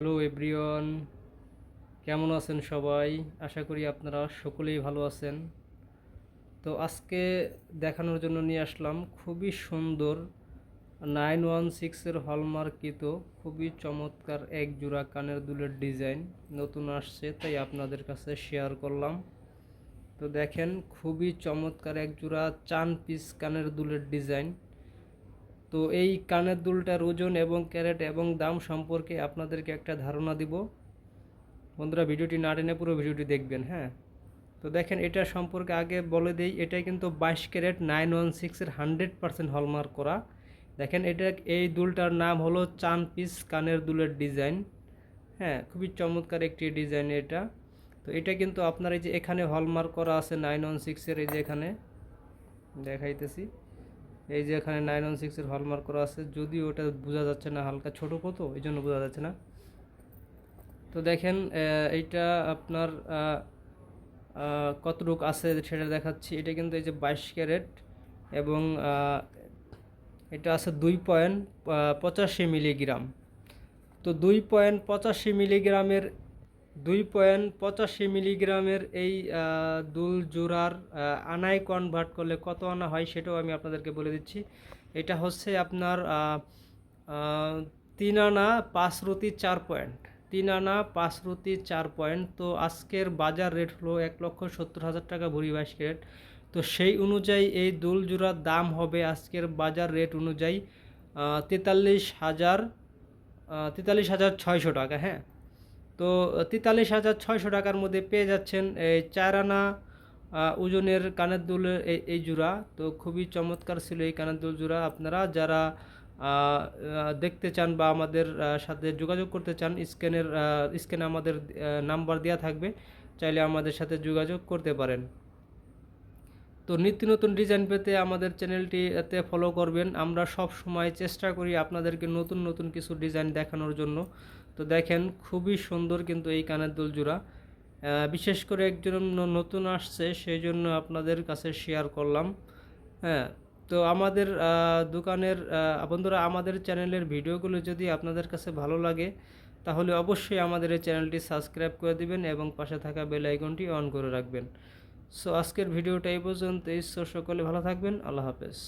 Hello everyone কেমন আছেন সবাই? আশা করি আপনারা সকলেই ভালো আছেন। তো আজকে দেখানোর জন্য নিয়ে আসলাম খুবই সুন্দর নাইন ওয়ান সিক্সের হলমার্কিত খুবই চমৎকার এক জোড়া কানের দুলের ডিজাইন নতুন আসছে, তাই আপনাদের কাছে শেয়ার করলাম। তো দেখেন, খুবই চমৎকার এক জোড়া চান পিস কানের দুলের ডিজাইন তো এই কানের দুলটার ওজন এবং ক্যারেট এবং দাম সম্পর্কে আপনাদেরকে একটা ধারণা দিব। বন্ধুরা, ভিডিওটি না টেনে পুরো ভিডিওটি দেখবেন হ্যাঁ? তো দেখেন, এটা সম্পর্কে আগে বলে দেই, এটাই কিন্তু বাইশ ক্যারেট নাইন ওয়ান সিক্সের হান্ড্রেড পার্সেন্ট হলমার্ক করা। দেখেন, এটা এই দুলটার নাম হলো চান পিস কানের দুলের ডিজাইন হ্যাঁ? খুবই চমৎকার একটি ডিজাইন এটা। তো এটা কিন্তু আপনার এই যে এখানে হলমার্ক করা আছে নাইন ওয়ান সিক্সের এই যে এখানে দেখাইতেছি। এই যে এখানে নাইন ওয়ান সিক্সের হলমার্ক করা আছে, যদিও ওটা বোঝা যাচ্ছে না হালকা ছোটো কত এই জন্য বোঝা যাচ্ছে না। তো দেখেন এইটা আপনার কতটুক আছে সেটা দেখাচ্ছি। এটা কিন্তু এই যে বাইশ ক্যারেট এবং এটা আছে দুই পয়েন্ট পঁচাশি মিলিগ্রাম। তো দুই পয়েন্ট পঁচাশি মিলিগ্রামের দুই পয়েন্ট পঁচাশি মিলিগ্রামের এই দুল জোড়ার আনায় কনভার্ট করলে কত আনা হয় সেটাও আমি আপনাদেরকে বলে দিচ্ছি। এটা হচ্ছে আপনার তিন আনা পাঁচ রুটি চার পয়েন্ট। তিন আনা পাঁচ রুটি চার পয়েন্ট। তো আজকের বাজার রেট হলো এক লক্ষ সত্তর হাজার টাকা ভরি বাইশ ক্যারেট তো সেই অনুযায়ী এই দুল জোড়ার দাম হবে আজকের বাজার রেট অনুযায়ী তেতাল্লিশ হাজার তেতাল্লিশ হাজার ছয়শো টাকা হ্যাঁ? তো তেতাল্লিশ হাজার ছয়শো টাকার মধ্যে পেয়ে যাচ্ছেন এই চার আনা ওজনের কানের দুলের এই জোড়া তো খুবই চমৎকার ছিল এই কানের দুল জোড়া আপনারা যারা দেখতে চান বা আমাদের সাথে যোগাযোগ করতে চান, স্ক্যানের স্ক্যানে আমাদের নাম্বার দেওয়া থাকবে। চাইলে আমাদের সাথে যোগাযোগ করতে পারেন। তো নিত্য নতুন ডিজাইন পেতে আমাদের চ্যানেলটিতে ফলো করবেন। আমরা সব সময় চেষ্টা করি আপনাদেরকে নতুন নতুন কিছু ডিজাইন দেখানোর জন্য। তো দেখেন, খুবই সুন্দর কিন্তু এই কানের দুল জোড়া বিশেষ করে একজন নতুন আসছে সেই জন্য আপনাদের কাছে শেয়ার করলাম। হ্যাঁ তো আমাদের দোকানের বন্ধুরা, আমাদের চ্যানেলের ভিডিওগুলো যদি আপনাদের কাছে ভালো লাগে, তাহলে অবশ্যই আমাদের এই চ্যানেলটি সাবস্ক্রাইব করে দিবেন এবং পাশে থাকা বেল আইকনটি অন করে রাখবেন। সো আজকের ভিডিওটা এই পর্যন্ত ঈশ্বর সকলে ভালো থাকবেন। আল্লাহ হাফেজ।